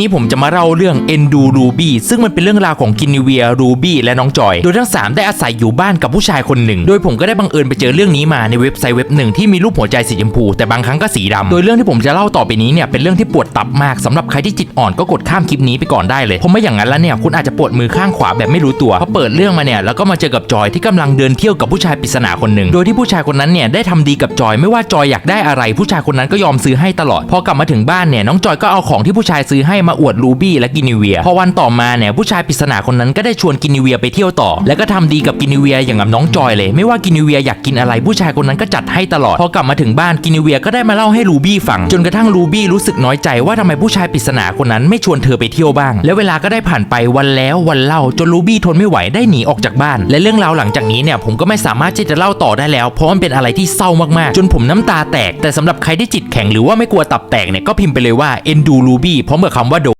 นี้ผมจะมาเล่าเรื่องเอนดูรูบี้ซึ่งมันเป็นเรื่องราวของกินเวียรูบี้และน้องจอย โดยทั้ง 3 ได้อาศัยอยู่บ้านกับผู้ชายคนหนึ่ง โดยผมก็ได้บังเอิญไปเจอเรื่องนี้มาในเว็บไซต์เว็บหนึ่งที่มีรูปหัวใจสีชมพูแต่บางครั้งก็สีดำโดยเรื่องที่ผมจะเล่าต่อไปนี้เนี่ยเป็นเรื่องที่ปวดตับมากสำหรับใครที่จิตอ่อนก็กดข้ามคลิปนี้ไปก่อนได้เลยเพราะไม่อย่างนั้นแล้วเนี่ยคุณอาจจะปวดมือข้างขวาแบบไม่รู้ตัวพอเปิดเรื่องมาเนี่ยแล้วก็มาเจอกับจอยที่กำลังเดินเที่ยวกับผู้ชายปริศนาคนหนึ่งโดยที่ผู้ชายคนนั้นเนี่ยได้ทำดีกับจอยไม่ว่าจอยอยากได้อะไร ผู้ชายคนนั้นก็ยอมซื้อให้ตลอด พอกลับมาถึงบ้านเนี่ยน้องจอยก็เอาของที่ผู้ชายซื้อให้มาอวดรูบี้และกินิเวีย พอวันต่อมาเนี่ยผู้ชายปริศนาคนนั้นก็ได้ชวนกินิเวียไปเที่ยวต่อ แล้วก็ทำดีกับกินิเวียอย่างกับน้องจอยเลย ไม่ว่ากินิเวียอยากกินอะไรผู้ชายคนนั้นก็จัดให้ตลอด พอกลับมาถึงบ้านกินิเวียก็ได้มาเล่าให้รูบี้ฟัง จนกระทั่งรูบี้รู้สึกน้อยใจว่าทำไมผู้ชายปริศนาคนนั้นไม่ชวนเธอไปเที่ยวบ้าง และเวลาก็ได้ผ่านไปวันแล้ววันเล่าจนรูบี้ทนไม่ไหวได้หนีออกจากบ้าน และเรื่องราวหลังจากนี้เนี่ยผมก็ไม่สามารถที่จะเล่าต่อได้แล้วเพราะมันเป็นอะไรที่เศร้ามากๆ จนผมน้ำตาแตก แต่สำหรับใครที่จิตแข็งหรือว่าไม่กลัวตับแตกเนี่ยก็พิมพ์ไปเลยว่าเอ็นดูรูบี้พร้อมกับคำว่าโด